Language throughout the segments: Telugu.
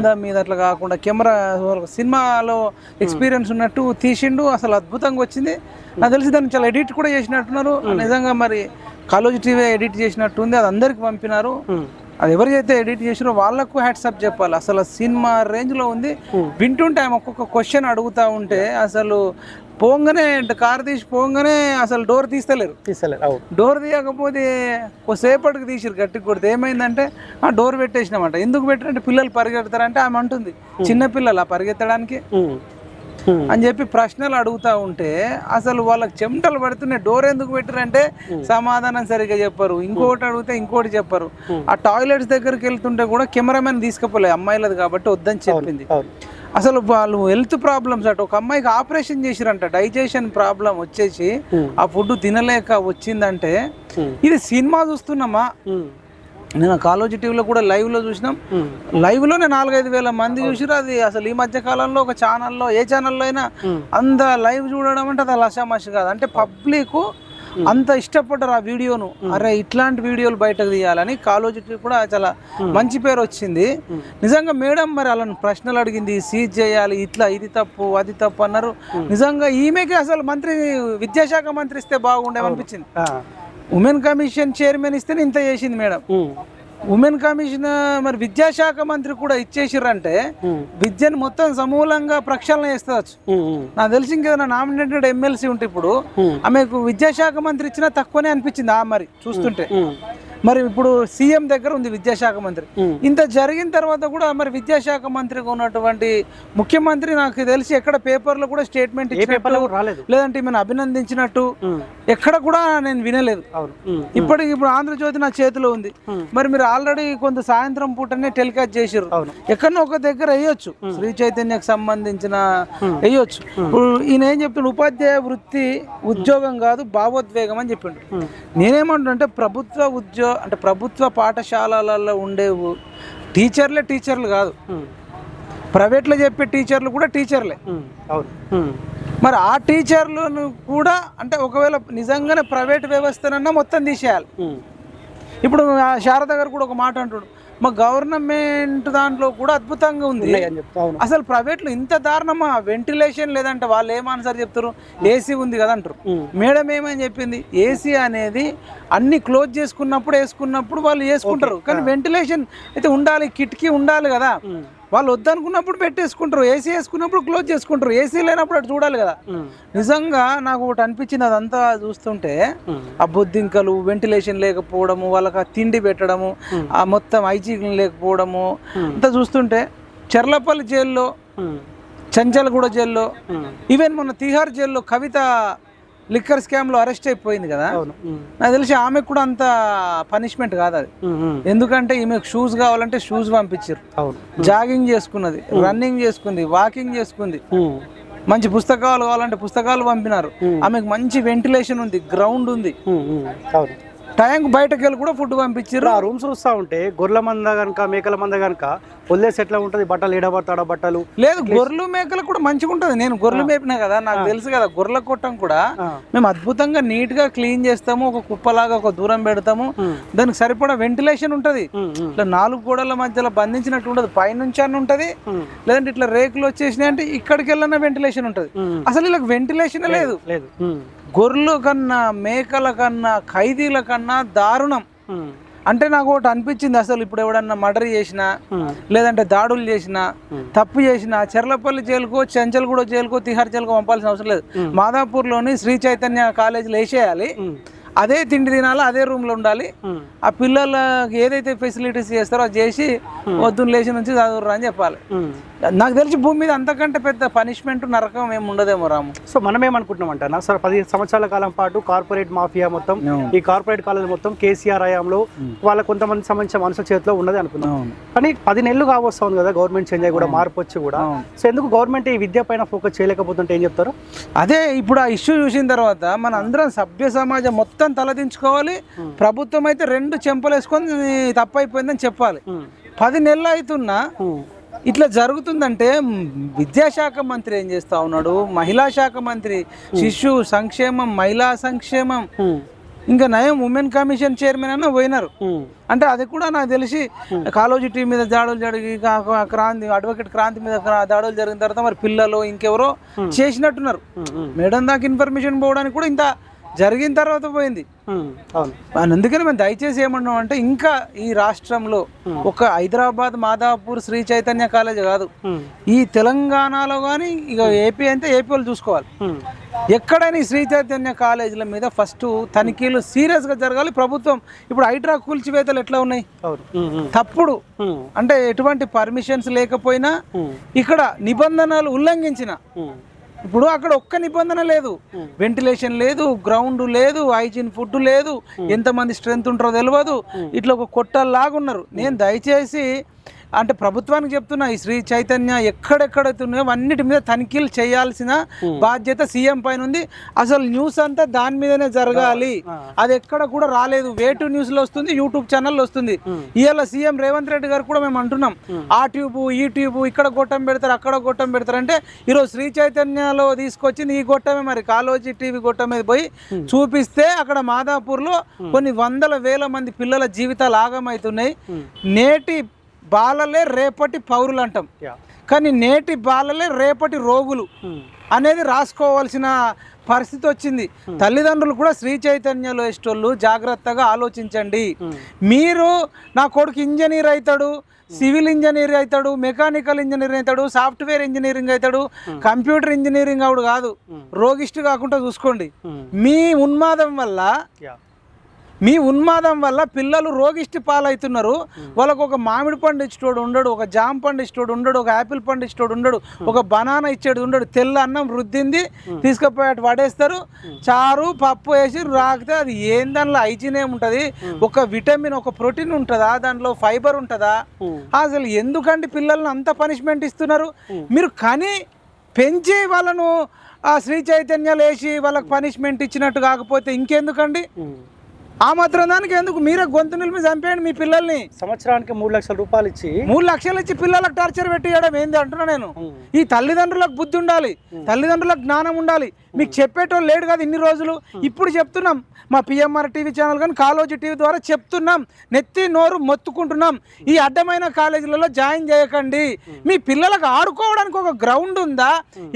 కింద మీద అట్లా కాకుండా కెమెరా సినిమాలో ఎక్స్పీరియన్స్ ఉన్నట్టు తీసిండు. అసలు అద్భుతంగా వచ్చింది. నాకు తెలిసి దాన్ని చాలా ఎడిట్ కూడా చేసినట్టున్నారు. నిజంగా మరి కాలేజ్ టీవీ ఎడిట్ చేసినట్టు ఉంది. అది అందరికి పంపినారు. అది ఎవరైతే ఎడిట్ చేసిరో వాళ్ళకు హ్యాట్సప్ చెప్పాలి. అసలు సినిమా రేంజ్లో ఉంది. వింటుంటే ఆమె ఒక్కొక్క క్వశ్చన్ అడుగుతా ఉంటే అసలు పోంగానే కార్ తీసి పోంగానే అసలు డోర్ తీస్తలేరు. అవును. డోర్ తీయకపోతే కొద్దిసేపటికి తీసిరు గట్టి కొడితే ఏమైందంటే ఆ డోర్ పెట్టేసినామంట. ఎందుకు పెట్టారంటే పిల్లలు పరిగెడతారంటే ఆమె అంటుంది. చిన్న పిల్లలు ఆ పరిగెత్తడానికి. అని చెప్పి ప్రశ్నలు అడుగుతా ఉంటే అసలు వాళ్ళకి చెమటలు పడుతున్నాయి. డోర్ ఎందుకు పెట్టారంటే సమాధానం సరిగ్గా చెప్పరు. ఇంకోటి అడిగితే ఇంకోటి చెప్పరు. ఆ టాయిలెట్స్ దగ్గరికి వెళ్తుంటే కూడా కెమెరామెన్ తీసుకుపోలే అమ్మాయిలది కాబట్టి వద్దని చెప్పింది. అసలు వాళ్ళు హెల్త్ ప్రాబ్లమ్స్ అట ఒక అమ్మాయికి ఆపరేషన్ చేసిరంట డైజెషన్ ప్రాబ్లం వచ్చేసి. ఆ ఫుడ్ తినలేక వచ్చిందంటే. ఇది సినిమా చూస్తున్నామా. నేను కాలేజీ టీవీలో కూడా లైవ్లో చూసినాం ఉమ్. లైవ్లోనే నాలుగైదు వేల మంది చూసిరు అది అసలు ఈ మధ్య కాలంలో ఒక ఛానల్లో ఏ ఛానల్లో అయినా. అంత లైవ్ చూడడం అంటే అది లషామషి కాదు అంటే పబ్లిక్ అంత ఇష్టపడ్డారు ఆ వీడియోను. అరే ఇట్లాంటి వీడియోలు బయటకు తీయాలని కాలేజీ కూడా చాలా మంచి పేరు వచ్చింది. నిజంగా మేడం మరి వాళ్ళని ప్రశ్నలు అడిగింది సీజ్ చేయాలి ఇట్లా ఇది తప్పు అది తప్పు అన్నారు. నిజంగా ఈమెకి అసలు మంత్రి విద్యాశాఖ మంత్రి ఇస్తే బాగుండేమనిపించింది ఆ. ఉమెన్ కమిషన్ చైర్మన్ ఇస్తేనే ఇంత చేసింది మేడం. ఉమెన్ కమిషన్ మరి విద్యాశాఖ మంత్రి కూడా ఇచ్చేసిర్రంటే. విద్యను మొత్తం సమూలంగా ప్రక్షాళన చేస్తవచ్చు. నాకు తెలిసి ఇంకేదైనా నామినేటెడ్ ఎమ్మెల్సీ ఉంటే ఇప్పుడు. ఆమెకు విద్యాశాఖ మంత్రి ఇచ్చినా తక్కువనే అనిపించింది ఆ మరి చూస్తుంటే. మరి ఇప్పుడు సీఎం దగ్గర ఉంది విద్యాశాఖ మంత్రి. ఇంత జరిగిన తర్వాత కూడా మరి విద్యాశాఖ మంత్రిగా ఉన్నటువంటి ముఖ్యమంత్రి నాకు తెలిసి ఎక్కడ పేపర్లో కూడా స్టేట్మెంట్ రాలేదు. లేదంటే ఈమెను అభినందించినట్టు. ఎక్కడ కూడా నేను వినలేదు. ఇప్పటికి ఇప్పుడు ఆంధ్రజ్యోతి నా చేతిలో ఉంది. మరి మీరు ఆల్రెడీ కొంత సాయంత్రం పూటనే టెలికాస్ట్ అవును. ఎక్కడో ఒక దగ్గర వేయొచ్చు. శ్రీ చైతన్యకు సంబంధించిన వేయొచ్చు. ఇప్పుడు ఈయన ఏం చెప్తుండు? ఉపాధ్యాయ వృత్తి ఉద్యోగం కాదు భావోద్వేగం అని చెప్పిండు. ఉమ్. నేనేమంటున్నా అంటే ఉద్యో అంటే ప్రభుత్వ పాఠశాలలలో ఉండే టీచర్లే టీచర్లు కాదు. ప్రైవేట్లో చెప్పే టీచర్లు కూడా టీచర్లే. అవును. మరి ఆ టీచర్లను కూడా అంటే ఒకవేళ నిజంగానే ప్రైవేట్ వ్యవస్థనన్నా మొత్తం తీసేయాలి. ఇప్పుడు ఆ శారద గారు కూడా ఒక మాట అంటాడు. మా గవర్నమెంట్ దాంట్లో కూడా అద్భుతంగా ఉంది. అసలు ప్రైవేట్లో ఇంత దారుణమా? వెంటిలేషన్ లేదంటే వాళ్ళు ఏమన్సర్ చెప్తారు? ఏసీ ఉంది కదా అంటారు. మేడం ఏమని చెప్పింది? ఏసీ అనేది అన్ని క్లోజ్ చేసుకున్నప్పుడు వేసుకున్నప్పుడు వాళ్ళు వేసుకుంటారు కానీ వెంటిలేషన్ అయితే ఉండాలి కిటికీ ఉండాలి కదా. వాళ్ళు వద్దనుకున్నప్పుడు పెట్టేసుకుంటారు ఏసీ వేసుకున్నప్పుడు క్లోజ్ చేసుకుంటారు ఏసీ లేనప్పుడు అటు చూడాలి కదా. నిజంగా నాకు ఒకటి అనిపించింది అదంతా చూస్తుంటే. ఆ బొద్దింకలు వెంటిలేషన్ లేకపోవడము వాళ్ళకి తిండి పెట్టడము ఆ మొత్తం హైజీన్ లేకపోవడము అంతా చూస్తుంటే చెర్లపల్లి జైల్లో. చంచల్గూడ జైల్లో. ఈవెన్ మొన్న తిహార్ జైల్లో కవిత లిక్కర్ స్కామ్లో అరెస్ట్ అయిపోయింది కదా. నాకు తెలిసి ఆమెకు కూడా అంత పనిష్మెంట్ కాదు అది. ఎందుకంటే ఈమెకు షూస్ కావాలంటే షూస్ పంపించారు జాగింగ్ చేసుకున్నది రన్నింగ్ చేసుకుంది వాకింగ్ చేసుకుంది. మంచి పుస్తకాలు కావాలంటే పుస్తకాలు పంపినారు. ఆమెకు మంచి వెంటిలేషన్ ఉంది గ్రౌండ్ ఉంది. ట్యాంక్ బయటకు వెళ్ళి కూడా ఫుడ్ పంపించారు ఆ రూమ్స్ చూస్తా ఉంటే గొర్రెల మంద కనుక మేకల మంద కనుక వదిలేసి ఎట్లా ఉంటుంది బట్టలు ఏడబడతాడ బట్టలు లేదు గొర్రెలు మేకలు కూడా మంచిగా ఉంటుంది నేను గొర్రెలు మేపినా కదా నాకు తెలుసు కదా గొర్రెల కొట్టం కూడా. మేము అద్భుతంగా నీట్గా క్లీన్ చేస్తాము ఒక కుప్పలాగా ఒక దూరం పెడతాము. దానికి సరిపడా వెంటిలేషన్ ఉంటది. ఇట్లా నాలుగు గోడల మధ్యలో బంధించినట్టు ఉండదు పైనుంచి అని ఉంటది. లేదంటే ఇట్లా రేకులు వచ్చేసినాయి అంటే ఇక్కడికి వెళ్ళిన వెంటిలేషన్ ఉంటది. అసలు ఇలా వెంటిలేషన్ లేదు లేదు. గొర్రెల కన్నా మేకల కన్నా ఖైదీల కన్నా దారుణం. అంటే నాకు ఒకటి అనిపించింది అసలు ఇప్పుడు ఎవడన్నా మర్డర్ చేసినా. లేదంటే దాడులు చేసినా. తప్పు చేసినా చెర్లపల్లి జైలుకో చెంచల్గూడ జైలుకో తిహార్ జైలుకో పంపాల్సిన అవసరం లేదు. మాదాపూర్లోని శ్రీ చైతన్య కాలేజీలో వేసేయాలి. అదే తిండి తినాలి అదే రూమ్లో ఉండాలి. ఆ పిల్లలకి ఏదైతే ఫెసిలిటీస్ చేస్తారో అది చేసి వద్దున లేచి నుంచి చదువురా అని చెప్పాలి. నాకు తెలిసి భూమి మీద అంతకంటే పెద్ద పనిష్మెంట్ నరకం ఏమి ఉండదేమో రాము. సో మనం ఏమనుకుంటున్నాం అంటే సార్ పది సంవత్సరాల కాలం పాటు కార్పొరేట్ మాఫియా మొత్తం. ఈ కార్పొరేట్ కాలేజ్ మొత్తం కేసీఆర్ హయాంలో వాళ్ళ కొంతమంది సంబంధించిన మనుషుల చేతిలో ఉన్నది అనుకుందాం అవును. కానీ పది నెలలు కావస్తుంది కదా గవర్నమెంట్ చేంజ్ అయ్యి కూడా మార్పు వచ్చి కూడా. సో ఎందుకు గవర్నమెంట్ ఈ విద్య పైన ఫోకస్ చేయలేకపోతుంటే ఏం చెప్తారు? అదే ఇప్పుడు ఆ ఇష్యూ చూసిన తర్వాత మన అందరం సభ్య సమాజం మొత్తం తలదించుకోవాలి ప్రభుత్వం అయితే రెండు చెంపలు వేసుకొని తప్పైపోయిందని చెప్పాలి. పది నెలలు అవుతున్నా. ఇట్లా జరుగుతుందంటే విద్యాశాఖ మంత్రి ఏం చేస్తా ఉన్నాడు? మహిళా శాఖ మంత్రి శిశు సంక్షేమం మహిళా సంక్షేమం. ఇంకా నయం ఉమెన్ కమిషన్ చైర్మన్ అన్న పోయినారు. అంటే అది కూడా నాకు తెలిసి కాలోజీ టీం మీద దాడులు జరిగి క్రాంతి అడ్వకేట్ క్రాంతి మీద దాడులు జరిగిన తర్వాత మరి పిల్లలు ఇంకెవరో చేసినట్టున్నారు. మేడం దాకా ఇన్ఫర్మేషన్ పోవడానికి కూడా ఇంత జరిగిన తర్వాత పోయింది. అవును. అందుకని మేము దయచేసి ఏమన్నాం అంటే ఇంకా ఈ రాష్ట్రంలో ఒక హైదరాబాద్ మాదాపూర్ శ్రీ చైతన్య కాలేజ్ కాదు. ఈ తెలంగాణలో కానీ ఇక ఏపీ అంటే ఏపీ వాళ్ళు చూసుకోవాలి. ఎక్కడైనా శ్రీ చైతన్య కాలేజీల మీద ఫస్ట్ తనిఖీలు సీరియస్గా జరగాలి. ప్రభుత్వం ఇప్పుడు హైడ్రా కూల్చివేతలు ఎట్లా ఉన్నాయి? తప్పుడు. అంటే ఎటువంటి పర్మిషన్స్ లేకపోయినా ఇక్కడ నిబంధనలు ఉల్లంఘించిన ఇప్పుడు అక్కడ ఒక్క నిబంధన లేదు. వెంటిలేషన్ లేదు గ్రౌండ్ లేదు హైజీన్ ఫుడ్ లేదు. ఎంతమంది స్ట్రెంత్ ఉంటారో తెలియదు ఇట్లా ఒక కొట్టల్లాగా ఉన్నారు నేను దయచేసి అంటే ప్రభుత్వానికి చెప్తున్నా ఈ శ్రీ చైతన్య ఎక్కడెక్కడైతే ఉన్నాయో అన్నిటి మీద తనిఖీలు చేయాల్సిన బాధ్యత సీఎం పైన ఉంది. అసలు న్యూస్ అంతా దాని మీదనే జరగాలి. అది ఎక్కడ కూడా రాలేదు. వేటు న్యూస్లో వస్తుంది యూట్యూబ్ ఛానల్ వస్తుంది. ఇవాళ సీఎం రేవంత్ రెడ్డి గారు కూడా మేము అంటున్నాం. ఆ ట్యూబ్ ఈ ట్యూబ్ ఇక్కడ గొట్టం పెడతారు అక్కడ గొట్టం పెడతారు అంటే ఈరోజు శ్రీ చైతన్యలో తీసుకొచ్చింది ఈ గొట్టమే మరి. కాలోజీ టీవీ గొట్టం మీద పోయి చూపిస్తే అక్కడ మాదాపూర్లో కొన్ని వందల వేల మంది పిల్లల జీవితాలు ఆగమవుతున్నాయి నేటి బాలలే రేపటి పౌరులు అంటాం కానీ నేటి బాలలే రేపటి రోగులు అనేది రాసుకోవాల్సిన పరిస్థితి వచ్చింది. తల్లిదండ్రులు కూడా శ్రీ చైతన్యలో ఇష్టోళ్ళు జాగ్రత్తగా ఆలోచించండి. మీరు నా కొడుకు ఇంజనీర్ అవుతాడు సివిల్ ఇంజనీర్ అవుతాడు మెకానికల్ ఇంజనీర్ అవుతాడు సాఫ్ట్వేర్ ఇంజనీరింగ్ అవుతాడు కంప్యూటర్ ఇంజనీరింగ్ అవుడు కాదు. రోగిస్ట్ కాకుండా చూసుకోండి. మీ ఉన్మాదం వల్ల మీ ఉన్మాదం వల్ల పిల్లలు రోగిష్టి పాలవుతున్నారు. వాళ్ళకు ఒక మామిడి పండు ఇచ్చేటోడు ఉండడు ఒక జామ పండు ఇచ్చేటోడు ఉండడు ఒక యాపిల్ పండు ఇచ్చేటోడు ఉండడు ఒక బనానా ఇచ్చేడు ఉండడు. తెల్ల అన్నం రుద్దింది తీసుకుపోయి అటు పడేస్తారు. చారు పప్పు వేసి రాకితే అది ఏం దానిలో హైజీన్ ఏముంటుంది ఒక విటమిన్ ఒక ప్రోటీన్ ఉంటుందా? దాంట్లో ఫైబర్ ఉంటుందా? అసలు ఎందుకండి పిల్లల్ని అంత పనిష్మెంట్ ఇస్తున్నారు? మీరు కానీ పెంచి వాళ్ళను ఆ శ్రీ చైతన్యాలు వేసి వాళ్ళకి పనిష్మెంట్ ఇచ్చినట్టు కాకపోతే ఇంకెందుకండి? ఆ మాత్రం దానికి ఎందుకు? మీరే గొంతు నిలిపి చంపేయండి మీ పిల్లల్ని. సంవత్సరానికి మూడు లక్షల రూపాయలు ఇచ్చి మూడు లక్షలు ఇచ్చి పిల్లలకు టార్చర్ పెట్టియడం ఏంది అంటున్నా నేను. ఈ తల్లిదండ్రులకు బుద్ధి ఉండాలి. తల్లిదండ్రులకు జ్ఞానం ఉండాలి. మీకు చెప్పేటోళ్ళు లేడు కదా ఇన్ని రోజులు. ఇప్పుడు చెప్తున్నాం. మా పిఎంఆర్ టీవీ ఛానల్ కానీ కాలోజీ టీవీ ద్వారా చెప్తున్నాం. నెత్తి నోరు మొత్తుకుంటున్నాం. ఈ అడ్డమైన కాలేజీలలో జాయిన్ చేయకండి. మీ పిల్లలకు ఆడుకోవడానికి ఒక గ్రౌండ్ ఉందా?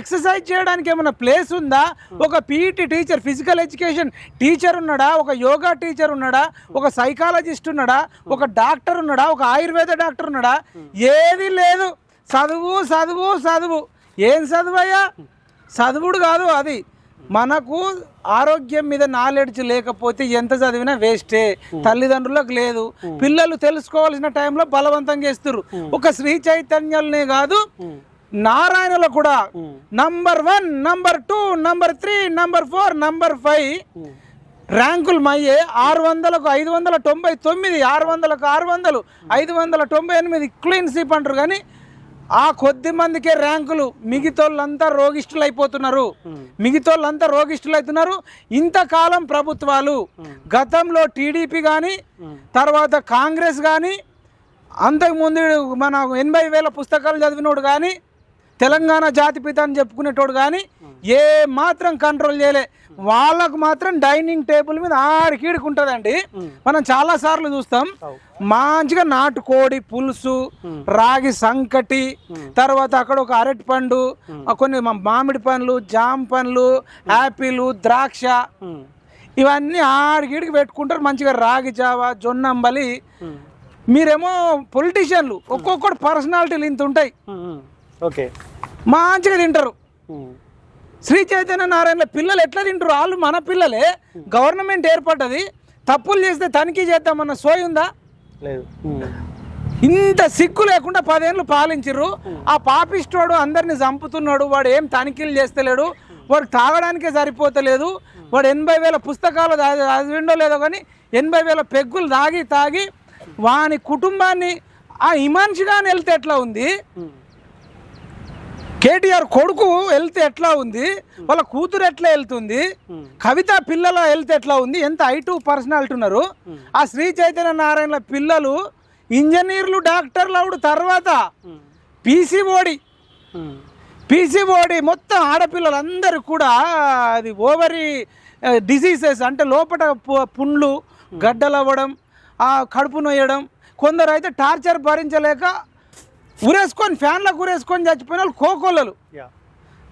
ఎక్సర్సైజ్ చేయడానికి ఏమైనా ప్లేస్ ఉందా? ఒక PET teacher physical education teacher ఉన్నాడా? ఒక యోగా టీచర్ టీచర్ ఉన్నాడా? ఒక సైకాలజిస్ట్ ఉన్నాడా? ఒక డాక్టర్ ఉన్నాడా? ఒక ఆయుర్వేద డాక్టర్ ఉన్నాడా? ఏది లేదు. చదువు చదువు చదువు. ఏం చదువయ్యా? చదువుడు కాదు అది. మనకు ఆరోగ్యం మీద నాలెడ్జ్ లేకపోతే ఎంత చదివినా వేస్టే. తల్లిదండ్రులకు లేదు. పిల్లలు తెలుసుకోవాల్సిన టైంలో బలవంతం చేస్తారు ఒక శ్రీ చైతన్యాలనే కాదు నారాయణలో కూడా. Number one number two number three number four number five ర్యాంకులు మయ్యే ఆరు వందలకు ఐదు వందల తొంభై తొమ్మిది ఆరు వందలకు ఆరు వందలు ఐదు వందల తొంభై ఎనిమిది క్లీన్ స్వీప్ అంటారు. కానీ ఆ కొద్ది మందికే ర్యాంకులు మిగతోళ్ళంతా రోగిష్టులు అయిపోతున్నారు మిగతోళ్ళంతా రోగిష్టులు అవుతున్నారు ఇంతకాలం ప్రభుత్వాలు గతంలో టీడీపీ కానీ తర్వాత కాంగ్రెస్ కానీ అంతకుముందు మన ఎనభై వేల పుస్తకాలు చదివినోడు కానీ తెలంగాణ జాతిపిత అని చెప్పుకునేటోడు కానీ ఏ మాత్రం కంట్రోల్ చేయలే. వాళ్ళకు మాత్రం డైనింగ్ టేబుల్ మీద ఆడికీడికి ఉంటుందండి మనం చాలా సార్లు చూస్తాం. మంచిగా నాటుకోడి పులుసు రాగి సంకటి తర్వాత అక్కడ ఒక అరటి పండు కొన్ని మామిడి పండ్లు జామ పండ్లు యాపిల్ ద్రాక్ష ఇవన్నీ ఆడికిడికి పెట్టుకుంటారు. మంచిగా రాగి జావ జొన్నంబలి. మీరేమో పొలిటీషియన్లు ఒక్కొక్కటి పర్సనాలిటీలు ఇంత ఉంటాయి. ఓకే. మంచిగా తింటారు. శ్రీ చైతన్య నారాయణ పిల్లలు ఎట్లా తింటారు వాళ్ళు మన పిల్లలే. గవర్నమెంట్ ఏర్పడ్డది. తప్పులు చేస్తే తనిఖీ చేద్దామన్న సోయి ఉందా? లేదు. ఇంత సిగ్గు లేకుండా పదేళ్ళు పాలించిర్రు. ఆ పాపిస్టోడు అందరిని చంపుతున్నాడు. వాడు ఏం తనిఖీలు చేస్తలేడు. వాడు తాగడానికే సరిపోతలేదు. వాడు ఎనభై వేల పుస్తకాలు చదివి- చదివిండో లేదో కానీ ఎనభై వేల పెగ్గులు తాగి తాగి వాని కుటుంబాన్ని ఆ ఇమాన్షిగాని వెళ్తే ఎట్లా ఉంది? కేటీఆర్ కొడుకు వెళ్తే ఎట్లా ఉంది? వాళ్ళ కూతురు ఎట్లా వెళ్తుంది? కవిత పిల్లల వెళ్తే ఎట్లా ఉంది? ఎంత ఐ టూ పర్సనాలిటీ ఉన్నారు? ఆ శ్రీ చైతన్య నారాయణ పిల్లలు ఇంజనీర్లు డాక్టర్లు అవుడు తర్వాత పీసీఓడి. పీసీఓడి మొత్తం ఆడపిల్లలందరూ కూడా అది ఓవరి డిసీజెస్ అంటే లోపల పుండ్లు గడ్డలు అవ్వడం కడుపు నొయ్యడం కొందరు అయితే టార్చర్ భరించలేక ఉరేసుకొని ఫ్యాన్లకు ఉరేసుకొని చచ్చిపోయిన వాళ్ళు కోకొల్లలు. యా.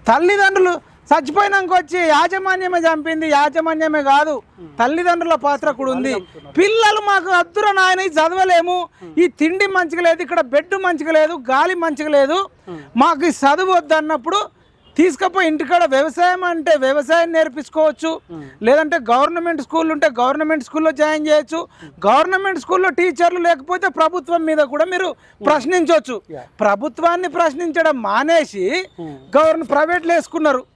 తల్లిదండ్రులు చచ్చిపోయినాక వచ్చి యాజమాన్యమే చంపింది యాజమాన్యమే కాదు తల్లిదండ్రుల పాత్ర కూడా ఉంది. పిల్లలు మాకు అద్దుర నాయన చదవలేము. ఈ తిండి మంచిగా లేదు ఇక్కడ బెడ్ మంచిగా లేదు గాలి మంచిగా లేదు. మాకు చదువు వద్దు అన్నప్పుడు తీసుకపోయి ఇంటికాడ వ్యవసాయం అంటే వ్యవసాయం నేర్పించుకోవచ్చు. లేదంటే గవర్నమెంట్ స్కూల్ ఉంటే గవర్నమెంట్ స్కూల్లో జాయిన్ చేయొచ్చు. గవర్నమెంట్ స్కూల్లో టీచర్లు లేకపోతే ప్రభుత్వం మీద కూడా మీరు ప్రశ్నించవచ్చు ప్రభుత్వాన్ని ప్రశ్నించడం మానేసి గవర్న ప్రైవేట్లో వేసుకున్నారు.